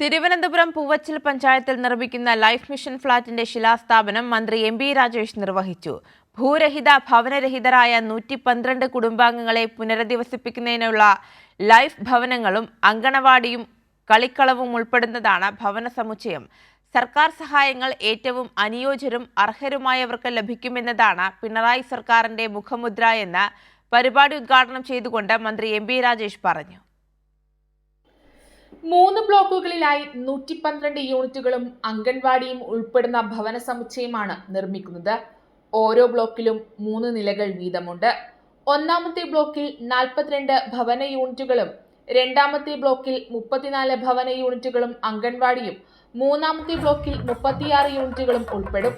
തിരുവനന്തപുരം പൂവച്ചൽ പഞ്ചായത്തിൽ നിർമ്മിക്കുന്ന life mission ഫ്ളാറ്റിന്റെ ശിലാസ്ഥാപനം മന്ത്രി എം ബി രാജേഷ് നിർവഹിച്ചു. ഭൂരഹിത ഭവനരഹിതരായ നൂറ്റി പന്ത്രണ്ട് കുടുംബാംഗങ്ങളെ പുനരധിവസിപ്പിക്കുന്നതിനുള്ള ലൈഫ് ഭവനങ്ങളും അങ്കണവാടിയും കളിക്കളവും ഉൾപ്പെടുന്നതാണ് ഭവന സമുച്ചയം. സർക്കാർ സഹായങ്ങൾ ഏറ്റവും അനുയോജ്യരും അർഹരുമായവർക്ക് ലഭിക്കുമെന്നതാണ് പിണറായി സർക്കാരിന്റെ മുഖമുദ്ര എന്ന് പരിപാടി ഉദ്ഘാടനം ചെയ്തുകൊണ്ട് മന്ത്രി എം രാജേഷ് പറഞ്ഞു. മൂന്ന് ബ്ലോക്കുകളിലായി നൂറ്റി പന്ത്രണ്ട് യൂണിറ്റുകളും അംഗൻവാടിയും ഉൾപ്പെടുന്ന ഭവന സമുച്ചയമാണ് നിർമ്മിക്കുന്നത്. ഓരോ ബ്ലോക്കിലും മൂന്ന് നിലകൾ വീതമുണ്ട്. ഒന്നാമത്തെ ബ്ലോക്കിൽ നാൽപ്പത്തിരണ്ട് ഭവന യൂണിറ്റുകളും രണ്ടാമത്തെ ബ്ലോക്കിൽ മുപ്പത്തിനാല് ഭവന യൂണിറ്റുകളും അംഗൻവാടിയും മൂന്നാമത്തെ ബ്ലോക്കിൽ മുപ്പത്തിയാറ് യൂണിറ്റുകളും ഉൾപ്പെടും.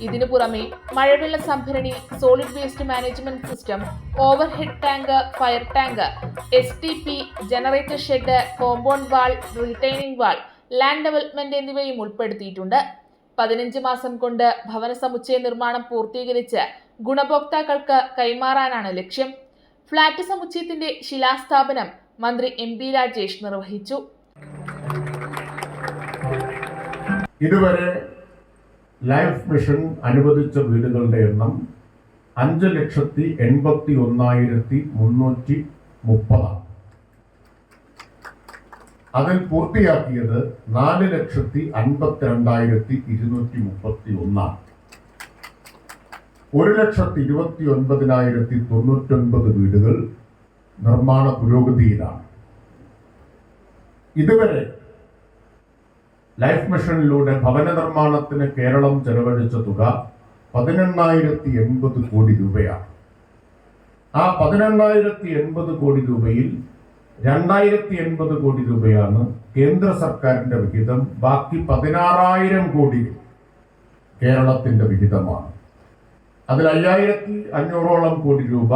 ഇതിനു പുറമെ മഴവെള്ള സംഭരണി solid waste management system overhead tank fire tank S T P generator shed compound wall retaining wall land development എന്നിവയും ഉൾപ്പെടുത്തിയിട്ടുണ്ട്. പതിനഞ്ച് മാസം കൊണ്ട് ഭവന സമുച്ചയ നിർമ്മാണം പൂർത്തീകരിച്ച് ഗുണഭോക്താക്കൾക്ക് കൈമാറാനാണ് ലക്ഷ്യം. ഫ്ളാറ്റ് സമുച്ചയത്തിന്റെ ശിലാസ്ഥാപനം മന്ത്രി എം പി രാജേഷ് നിർവഹിച്ചു. ഇതുവരെ ലൈഫ് മിഷൻ അനുവദിച്ച വീടുകളുടെ എണ്ണം അഞ്ച് ലക്ഷത്തി എൺപത്തി ഒന്നായിരത്തി മുന്നൂറ്റി മുപ്പതാണ്. അതിൽ പൂർത്തിയാക്കിയത് നാല് ലക്ഷത്തി അൻപത്തിരണ്ടായിരത്തി ഇരുന്നൂറ്റി മുപ്പത്തി ഒന്നാണ്. ഒരു ലക്ഷത്തി ഇരുപത്തി ഒൻപതിനായിരത്തി തൊണ്ണൂറ്റൊൻപത് വീടുകൾ നിർമ്മാണ പുരോഗതിയിലാണ്. ഇതുവരെ ലൈഫ് മിഷനിലൂടെ ഭവന നിർമ്മാണത്തിന് കേരളം ചെലവഴിച്ച തുക പതിനെണ്ണായിരത്തി എൺപത് കോടി രൂപയാണ്. ആ പതിനെണ്ണായിരത്തി എൺപത് കോടി രൂപയിൽ രണ്ടായിരത്തി എൺപത് കോടി രൂപയാണ് കേന്ദ്ര സർക്കാരിന്റെ വിഹിതം. ബാക്കി പതിനാറായിരം കോടി കേരളത്തിന്റെ വിഹിതമാണ്. അതിൽ അയ്യായിരത്തി അഞ്ഞൂറോളം കോടി രൂപ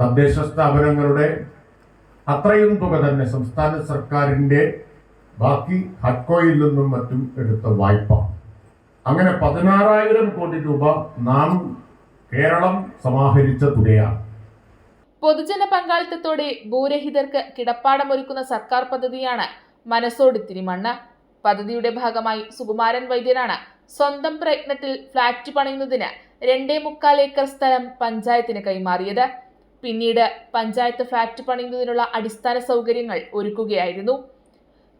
തദ്ദേശ സ്ഥാപനങ്ങളുടെ അത്രയും തുക തന്നെ സംസ്ഥാന സർക്കാരിന്റെ ബാക്കി ഹഡ്കോയിൽ നിന്നും മറ്റും എടുത്ത വായ്പ. അങ്ങനെ പതിനാറായിരം കോടി രൂപ നാം കേരളം സമാഹരിച്ച തുകയാണ്. പൊതുജന പങ്കാളിത്തത്തോടെ ഭൂരഹിതർക്ക് കിടപ്പാടമൊരുക്കുന്ന സർക്കാർ പദ്ധതിയാണ് മനസ്സോട് തിരിമണ്ണ്. പദ്ധതിയുടെ ഭാഗമായി സുകുമാരൻ വൈദ്യനാണ് സ്വന്തം പ്രയത്നത്തിൽ ഫ്ളാറ്റ് പണിയുന്നതിന് രണ്ടേ മുക്കാൽ ഏക്കർ സ്ഥലം പഞ്ചായത്തിന് കൈമാറിയത്. പിന്നീട് പഞ്ചായത്ത് ഫ്ളാറ്റ് പണിയുന്നതിനുള്ള അടിസ്ഥാന സൗകര്യങ്ങൾ ഒരുക്കുകയായിരുന്നു.